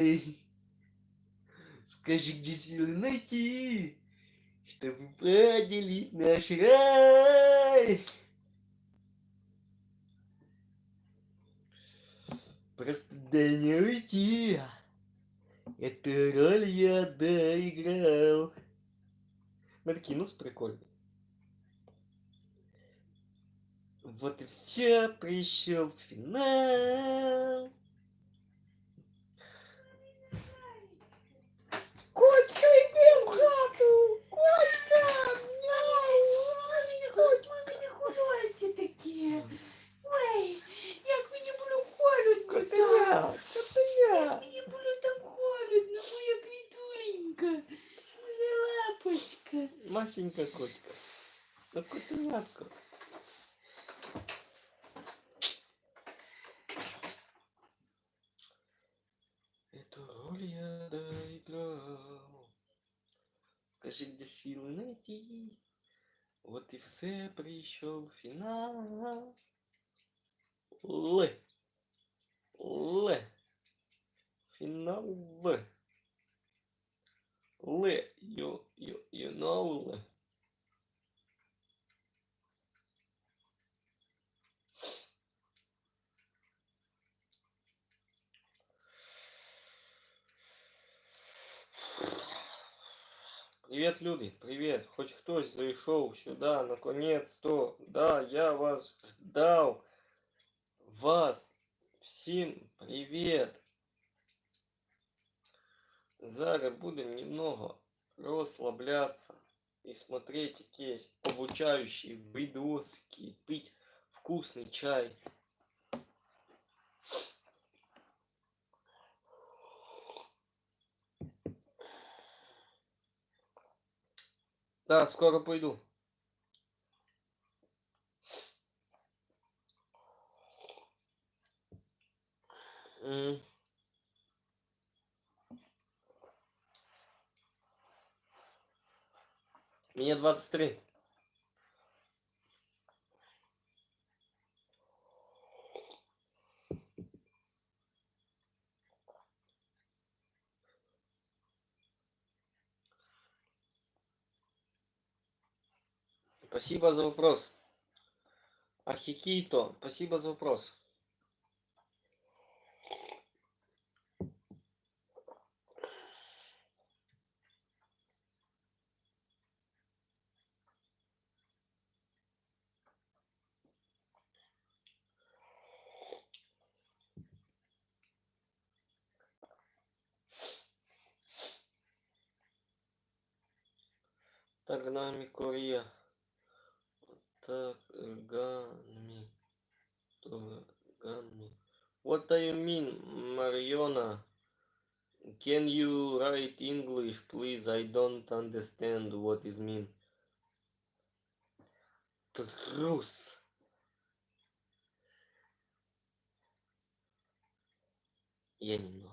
Скажи, где силы найти, чтобы поделить наш рай? Просто дай мне уйти. Эту роль я доиграл. Мы такие, ну, прикольно. Вот и все, пришел финал. Масенька котика. Ну, котенятко. Эту роль я доиграл. Скажи, где силы найти? Вот и все, пришел финал. Л. Л. Финал Л. Л. You, you, you know Л. Привет, люди, привет. Хоть хтось зайшов сюда, наконец-то. Да, я вас ждал. Вас. Всем привет. Зараз будем немного расслабляться и смотреть якісь обучающие видосики, пить вкусный чай. Да, скоро пойду. М. Мне 23. Спасибо за вопрос. Ахикито, спасибо за вопрос. Тагнами Корея. Таганми. Таганми. What do you mean, Mariona? Can you write English, please? I don't understand what is mean. Трус. Я немного.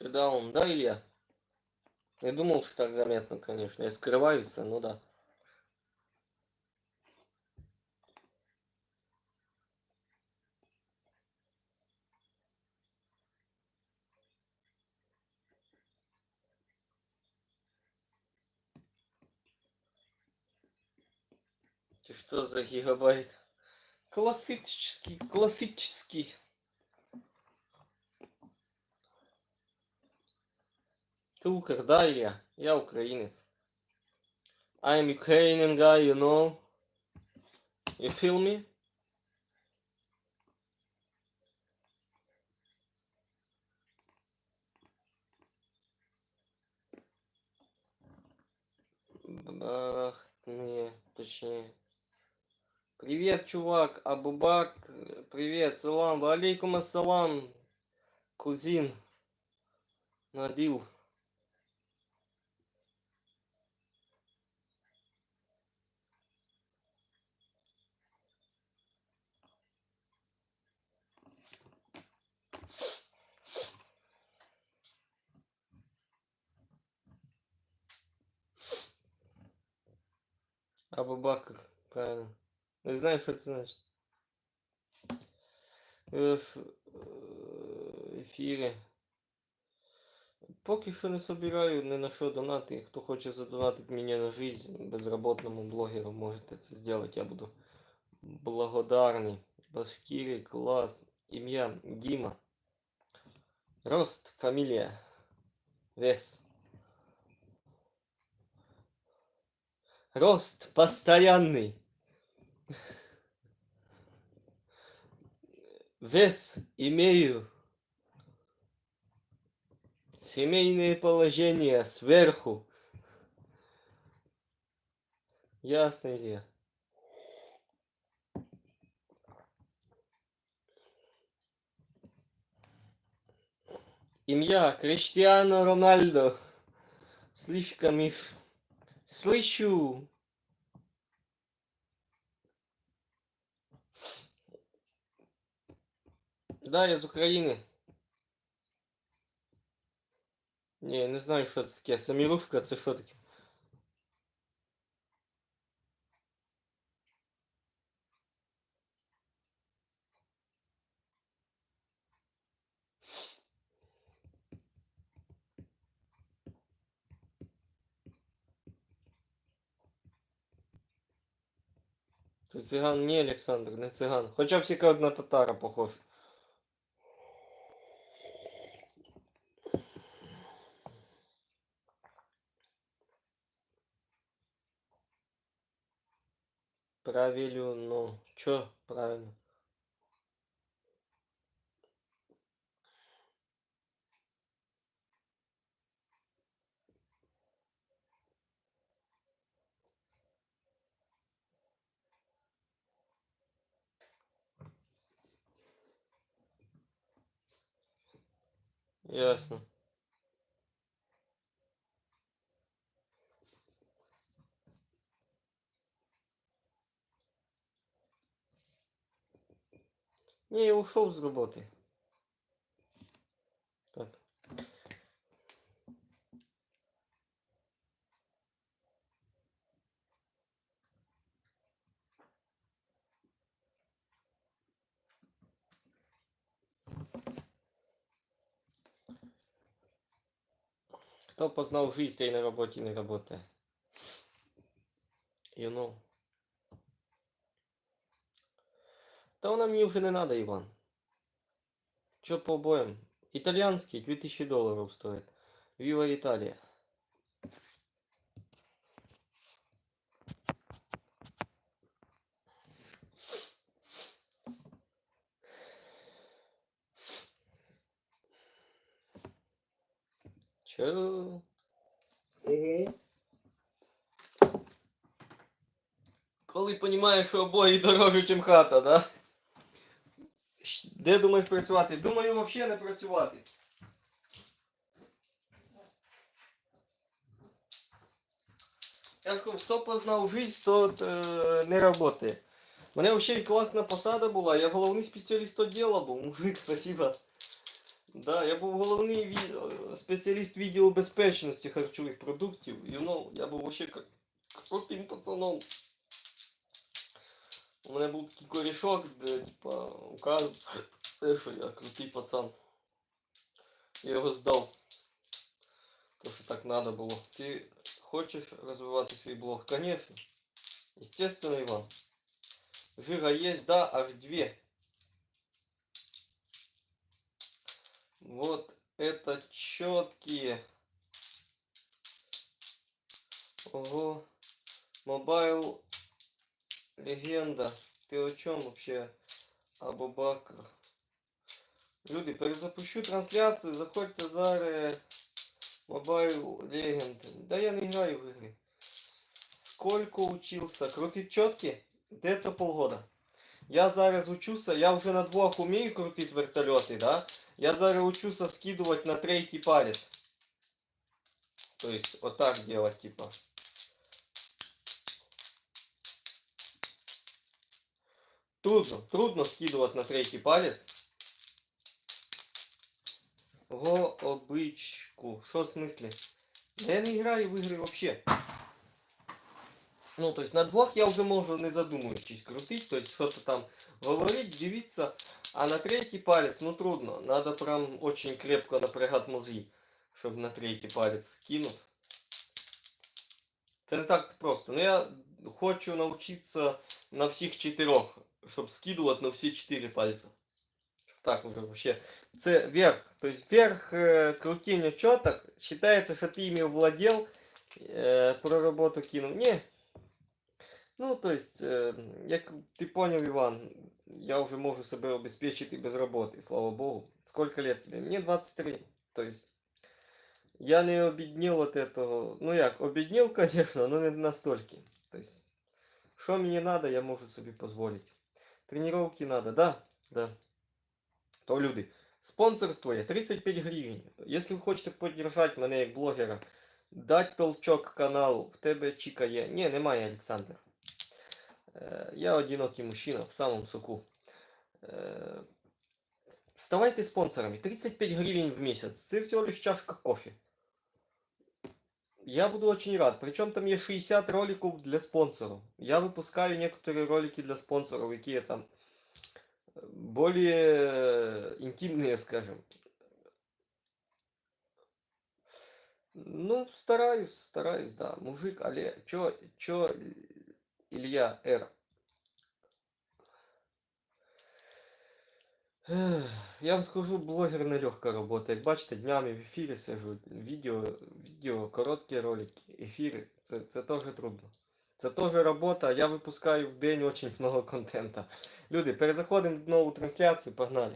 Сюда он, да, Илья? Я думал, что так заметно, конечно. И скрываются, ну да. Ты что за гигабайт? Классический, классический. Ты укр, да, Илья? Я украинец. I'm Ukrainian guy, you know. You feel me? Барахтне, точнее. Привет, чувак. Абубак. Привет, салам. Алейкум ассалам. Кузин. Надил. Абубакр, правильно. Не знаю, що це значить. Ви ж в ефірі. Поки що не собираю ні на що донати. Хто хоче задонатити мені на жизнь безработному блогеру, можете це зробити. Я буду благодарний. Башкирі, клас. Ім'я Діма. Рост, фамілія. Вес. Рост постоянный. Вес имею. Семейное положение сверху. Ясно ли? Имя Криштиану Рональдо. Слишком иш. Слышу. Да, я з України. Ні, не знаю, що це таке. Самірушка, це що таке? Це циган, ні, Олександр, не циган. Хоча всі кажуть на татара похож. Правилю, ну, чё правильно? Ясно. Не, я ушел с работы. Так. Кто познал жизнь, той на работе не работает. You know. Та вона мені вже не надо, Іван. Чо по обоям? Італіанський 2000 доларів стоїть. Віва Італія. Чо? Угу. Коли розумієш, що обої дорожче, ніж хата, да? Де думаєш працювати? Думаю, взагалі не працювати. Я ж кажу, хто познав жизнь, тот е, не працює. У мене взагалі класна посада була, я головний спеціаліст відділу був, мужик, спасибо. Да, я був головний ві... е, спеціаліст відділу безпечності харчових продуктів. You know, я був взагалі к- крутим пацаном. У мене був такий корішок, де типа указ, це що я крутий пацан. Я його здав. То що так надо було. Ти хочеш розвивати свій блог? Конечно. Естественно, Иван. Жира есть, да, аж две. Вот это четкие. Ого. Мобайл легенда. Ты о чем вообще? Абубакр. Люди, перезапущу трансляцию. Заходьте зараз. Мобайл легенд. Да я не играю в игры. Сколько учился? Крутить четки? Где-то полгода. Я зараз учуся, я вже на двох умею крутити вертольоти, да? Я зараз учуся скидувати на третій палець. То есть вот так делать, типа. Трудно, трудно скидывать на третий палец. Го обычку. Что в смысле? Да я не играю в игры вообще. Ну, то есть на двух я уже могу не задумываючись крутить, то есть что-то там говорить, дивиться, а на третий палец, ну трудно. Надо прям очень крепко напрягать мозги, чтобы на третій палець скинув. Це не так просто. Ну я хочу навчитися на всіх чотирьох, щоб скидувати на всі чотири пальця. Щоб Так уже вообще. Це верх. Тобто верх е, крутіння чоток вважається, що ти ими владел, е, про роботу кинув. Ні. Ну, то есть, е, як ти поняв, Іван, я вже можу себе обезпечити без роботи, слава Богу. Сколько лет тебе? Мені 23. То есть, я не обеднел от этого. Ну як, обеднел, конечно, но не настолько. То есть, что мне надо, я могу себе позволить. Тренировки надо, да? Да. То люди. Спонсорство є 35 гривень. Якщо ви хочете підтримати мене як блогера, дати толчок каналу, в тебе чіка є. Ні, немає, Олександр. Е, Я одинокий мужчина в самому соку. Е, Ставайте спонсорами. 35 гривен в месяц. Це всего лишь чашка кофе. Я буду очень рад. Причем там есть 60 роликов для спонсоров. Я выпускаю некоторые ролики для спонсоров, какие там э, более э, интимные, скажем. Ну, стараюсь, стараюсь, да. Мужик, але чё, чё, Илья Р. Я вам скажу, блогер нелегка робота. Як бачите, днями в ефірі сижу, відео, відео, короткі ролики, ефіри. Це, це теж трудно. Це теж робота. Я випускаю в день дуже багато контента. Люди, перезаходимо в нову трансляцію, погнали.